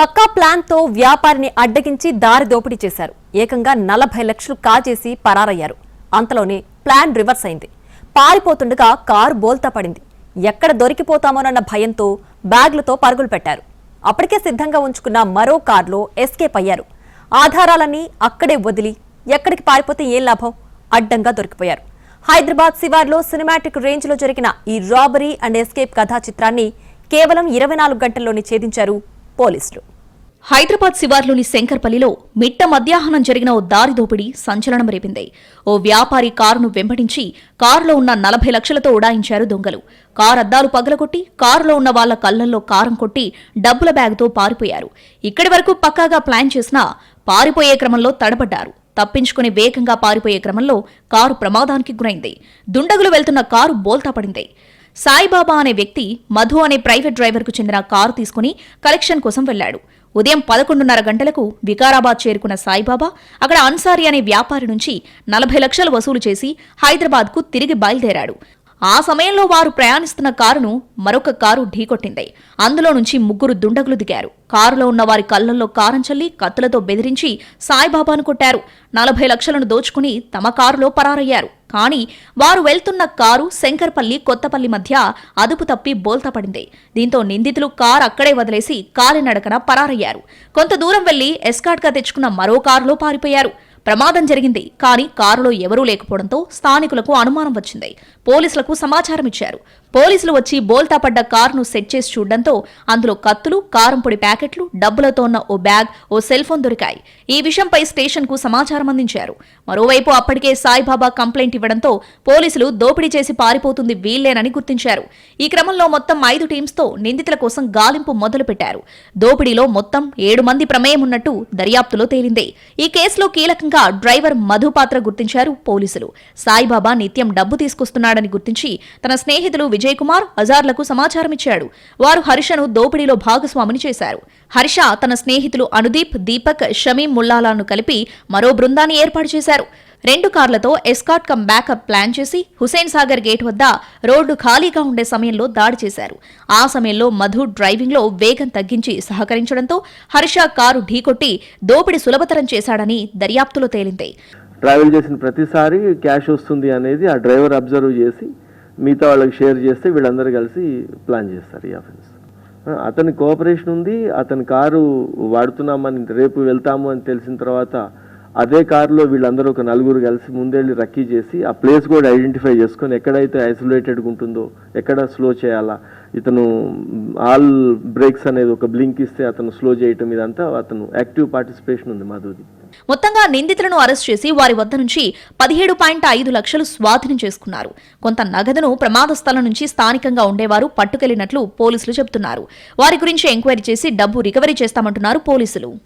పక్కా ప్లాన్తో వ్యాపారిని అడ్డగించి దారి దోపిడీ చేశారు. ఏకంగా నలభై లక్షలు కాజేసి పరారయ్యారు. అంతలోనే ప్లాన్ రివర్స్ అయింది. పారిపోతుండగా కారు బోల్తా పడింది. ఎక్కడ దొరికిపోతామోనన్న భయంతో బ్యాగ్లతో పరుగులు పెట్టారు. అప్పటికే సిద్ధంగా ఉంచుకున్న మరో కారులో ఎస్కేప్ అయ్యారు. ఆధారాలన్నీ అక్కడే వదిలి ఎక్కడికి పారిపోతే ఏం లాభం? అడ్డంగా దొరికిపోయారు. హైదరాబాద్ శివార్లో సినిమాటిక్ రేంజ్లో జరిగిన ఈ రాబరీ అండ్ ఎస్కేప్ కథా చిత్రాన్ని కేవలం ఇరవై నాలుగు గంటల్లోనే ఛేదించారు పోలీసులు. హైదరాబాద్ శివార్లోని శంకర్పల్లిలో మిట్ట మధ్యాహ్నం జరిగిన ఓ దారి దోపిడీ సంచలనం రేపింది. ఓ వ్యాపారి కారును వెంబడించి కారులో ఉన్న నలభై లక్షలతో ఉడాయించారు దొంగలు. కారు అద్దాలు పగలగొట్టి కారులో ఉన్న వాళ్ళ కళ్ళల్లో కారం కొట్టి డబ్బుల బ్యాగ్తో పారిపోయారు. ఇక్కడి వరకు పక్కాగా ప్లాన్ చేసినా పారిపోయే క్రమంలో తడబడ్డారు. తప్పించుకుని వేగంగా పారిపోయే క్రమంలో కారు ప్రమాదానికి గురైంది. దుండగులు వెళ్తున్న కారు బోల్తా పడింది. సాయిబాబా అనే వ్యక్తి మధు అనే ప్రైవేట్ డ్రైవర్కు చెందిన కారు తీసుకుని కలెక్షన్ కోసం వెళ్ళాడు ఉదయం పదకొండున్నర గంటలకు వికారాబాద్ చేరుకున్న సాయిబాబా అక్కడ అన్సారీ అనే వ్యాపారి నుంచి నలభై లక్షలు వసూలు చేసి హైదరాబాద్కు తిరిగి బయలుదేరాడు. ఆ సమయంలో వారు ప్రయాణిస్తున్న కారును మరొక కారు ఢీకొట్టింది. అందులో నుంచి ముగ్గురు దుండగులు దిగారు. కారులో ఉన్న వారి కళ్ళల్లో కారం చల్లి కత్తులతో బెదిరించి సాయిబాబాను కొట్టారు. నలభై లక్షలను దోచుకుని తమ కారులో పరారయ్యారు. కానీ వారు వెళ్తున్న కారు శంకర్పల్లి కొత్తపల్లి మధ్య అదుపు తప్పి బోల్తా పడింది దీంతో నిందితులు కారు అక్కడే వదిలేసి కాలినడకన పరారయ్యారు. కొంత దూరం వెళ్ళి ఎస్కాట్గా తెచ్చుకున్న మరో కారులో పారిపోయారు. ప్రమాదం జరిగింది. కానీ కారులో ఎవరూ లేకపోవడంతో స్థానికులకు అనుమానం వచ్చింది. పోలీసులకు సమాచారం ఇచ్చారు. పోలీసులు వచ్చి బోల్తా పడ్డ కారును సెట్ చేసి చూడడంతో అందులో కత్తులు కారం పొడి ప్యాకెట్లు డబ్బులతో ఉన్న ఓ బ్యాగ్ ఓ సెల్ ఫోన్ దొరికాయి. ఈ విషయంపై స్టేషన్కు సమాచారం అందించారు. మరోవైపు అప్పటికే సాయిబాబా కంప్లైంట్ ఇవ్వడంతో పోలీసులు దోపిడీ చేసి పారిపోతుంది వీల్లేనని గుర్తించారు. ఈ క్రమంలో మొత్తం ఐదు టీమ్స్తో నిందితుల కోసం గాలింపు మొదలుపెట్టారు. దోపిడీలో మొత్తం ఏడు మంది ప్రమేయం ఉన్నట్టు దర్యాప్తులో తేలింది. ఈ కేసులో కీలకంగా డ్రైవర్ మధు పాత్ర గుర్తించారు పోలీసులు. సాయిబాబా నిత్యం డబ్బు తీసుకొస్తున్నాడని గుర్తించి తన స్నేహితులు విజయ్ కుమార్ అజార్లకు సమాచారం ఇచ్చాడు వారు హర్షను దోపిడీలో భాగస్వామిని చేశారు. హర్ష తన స్నేహితులు అనుదీప్ దీపక్ షమీం ముల్లాలను కలిపి మరో బృందాన్ని ఏర్పాటు చేశారు. రెండు కార్లతో ఎస్కాట్ కమ్ బ్యాకప్ ప్లాన్ చేసి హుసేన్ సాగర్ గేట్ వద్ద రోడ్డు ఖాళీగా ఉండే సమయంలో దాడి చేశారు. ఆ సమయంలో మధు డ్రైవింగ్లో వేగం తగ్గించి సహకరించడంతో హర్ష కారు ఢీకొట్టి దోపిడి సులభతరం చేశాడని దర్యాప్తులో తేలింది. ట్రావెల్ చేసిన ప్రతిసారి క్యాష్ వస్తుంది అనేది ఆ డ్రైవర్ అబ్జర్వ్ చేసి మిగతా వాళ్ళకి షేర్ చేస్తే వీళ్ళందరూ కలిసి ప్లాన్ చేస్తారు ఈ అఫెన్స్ అతని కోఆపరేషన్ ఉంది అతని కారు వాడుతున్నామని రేపు వెళ్తాము అని తెలిసిన తర్వాత అదే కారులో వీళ్ళందరూ ఒక నలుగురు కలిసి ముందెళ్ళి రక్కీ చేసి ఆ ప్లేస్ కూడా ఐడెంటిఫై చేసుకొని ఎక్కడైతే ఐసోలేటెడ్గా ఉంటుందో ఎక్కడ స్లో చేయాలా ఇతను ఆల్ బ్రేక్స్ అనేది ఒక బ్లింక్ ఇస్తే అతను స్లో చేయటం ఇదంతా అతను యాక్టివ్ పార్టిసిపేషన్ ఉంది మాధుది మొత్తంగా నిందితులను అరెస్ట్ చేసి వారి వద్ద నుంచి పదిహేడు పాయింట్ ఐదు లక్షలు స్వాధీనం చేసుకున్నారు. కొంత నగదును ప్రమాద స్థలం నుంచి స్థానికంగా ఉండేవారు పట్టుకెళ్ళినట్లు పోలీసులు చెబుతున్నారు. వారి గురించి ఎంక్వైరీ చేసి డబ్బు రికవరీ చేస్తామంటున్నారు పోలీసులు.